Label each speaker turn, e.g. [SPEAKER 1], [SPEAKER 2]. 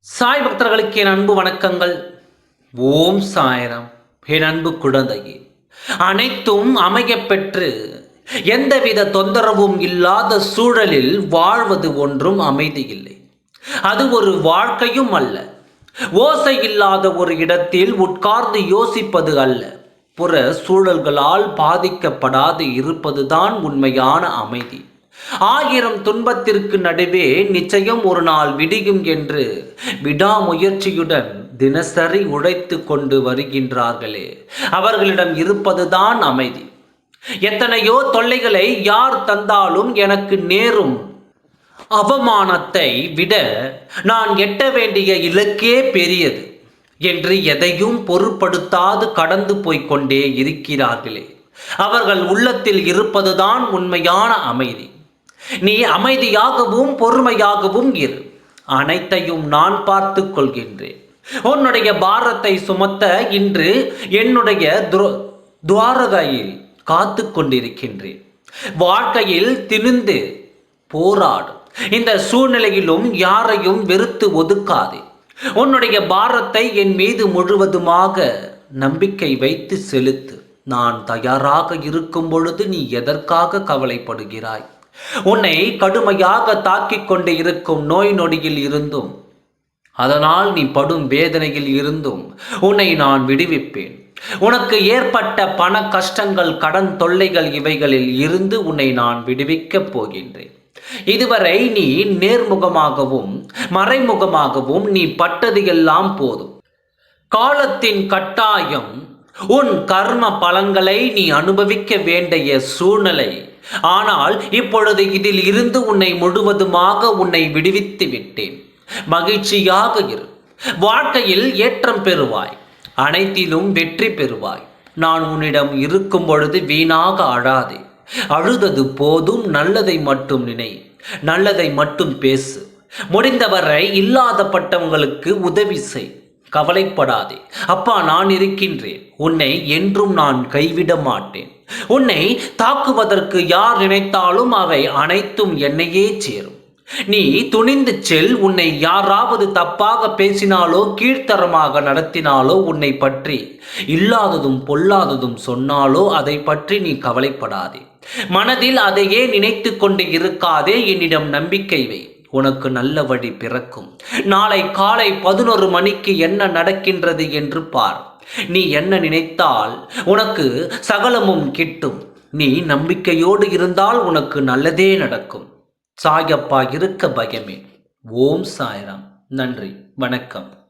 [SPEAKER 1] சாய் பக்தர்களுக்கு என் அன்பு வணக்கங்கள். ஓம் சாயரம். என் அன்பு குழந்தையே அனைத்தும் அமையப்பெற்று எந்தவித தொந்தரவும் இல்லாத சூழலில் வாழ்வது ஒன்றும் அமைதி இல்லை அது ஒரு வாழ்க்கையும் அல்ல. ஓசை இல்லாத ஒரு இடத்தில் உட்கார்ந்து யோசிப்பது அல்ல. புற சூழல்களால் பாதிக்கப்படாது இருப்பதுதான் உண்மையான அமைதி. ஆயிரம் துன்பத்திற்கு நடுவே நிச்சயம் ஒரு நாள் விடியும் என்று விடாமுயற்சியுடன் தினசரி உழைத்து கொண்டு வருகின்றார்களே. அவர்களிடம் இருப்பதுதான் அமைதி. எத்தனையோ தொல்லைகளை யார் தந்தாலும் எனக்கு நேரும் அவமானத்தை விட நான் எட்ட வேண்டிய இலக்கே பெரியது. என்று எதையும் பொருட்படுத்தாது கடந்து போய்க் கொண்டே இருக்கிறார்களே. அவர்கள் உள்ளத்தில் இருப்பதுதான் உண்மையான அமைதி. நீ அமைதியாகவும் பொறுமையாகவும் இரு. அனைத்தையும் நான் பார்த்து கொள்கின்றேன். உன்னுடைய பாரத்தை சுமத்த இன்று என்னுடைய துர- துவாரகையில் காத்து கொண்டிருக்கின்றேன். வாழ்க்கையில் திணிந்து போராடு. இந்த சூழ்நிலையிலும் யாரையும் வெறுத்து ஒதுக்காதே. உன்னுடைய பாரத்தை என் மீது முழுவதுமாக நம்பிக்கை வைத்து செலுத்து. நான் தயாராக இருக்கும் பொழுது நீ எதற்காக கவலைப்படுகிறாய்? உன்னை கடுமையாக தாக்கிக் கொண்டு இருக்கும் நோய் நொடியில் இருந்தும் அதனால் நீ படும் வேதனையில் இருந்தும் உன்னை நான் விடுவிப்பேன். உனக்கு ஏற்பட்ட பண கஷ்டங்கள் கடன் தொல்லைகள் இவைகளில் இருந்து உன்னை நான் விடுவிக்கப் போகின்றேன். இதுவரை நீ நேர்முகமாகவும் மறைமுகமாகவும் நீ பட்டது எல்லாம் போதும். காலத்தின் கட்டாயம் உன் கர்ம பலன்களை நீ அனுபவிக்க வேண்டிய சூழ்நிலை. ஆனால் இப்பொழுது இதில் இருந்து உன்னை முழுவதுமாக உன்னை விடுவித்து விட்டேன். மகிழ்ச்சியாக இரு. வாழ்க்கையில் ஏற்றம் பெறுவாய். அனைத்திலும் வெற்றி பெறுவாய். நான் உன்னிடம் இருக்கும் பொழுது வீணாக அழாதே அழுதது போதும் நல்லதை மட்டும் நினை. நல்லதை மட்டும் பேசு. முடிந்தவரை இல்லாதப்பட்டவங்களுக்கு உதவி செய். கவலைப்படாதே. அப்பா நான் இருக்கின்றேன். உன்னை என்றும் நான் கைவிட மாட்டேன். உன்னை தாக்குவதற்கு யார் நினைத்தாலும் அவை அனைத்தும் என்னையே சேரும். நீ துணிந்து செல் உன்னை யாராவது தப்பாக பேசினாலோ கீழ்த்தரமாக நடத்தினாலோ உன்னை பற்றி இல்லாததும் பொல்லாததும் சொன்னாலோ அதை பற்றி நீ கவலைப்படாதே. மனதில் அதையே நினைத்து கொண்டு இருக்காதே என்னிடம் நம்பிக்கை வை. உனக்கு நல்ல வழி பிறக்கும். நாளை காலை பதினொரு மணிக்கு என்ன நடக்கின்றது என்று பார். நீ என்ன நினைத்தால் உனக்கு சகலமும் கிட்டும். நீ நம்பிக்கையோடு இருந்தால் உனக்கு நல்லதே நடக்கும். சாயப்பா இருக்க பயமே. ஓம் சாய்ராம். நன்றி. வணக்கம்.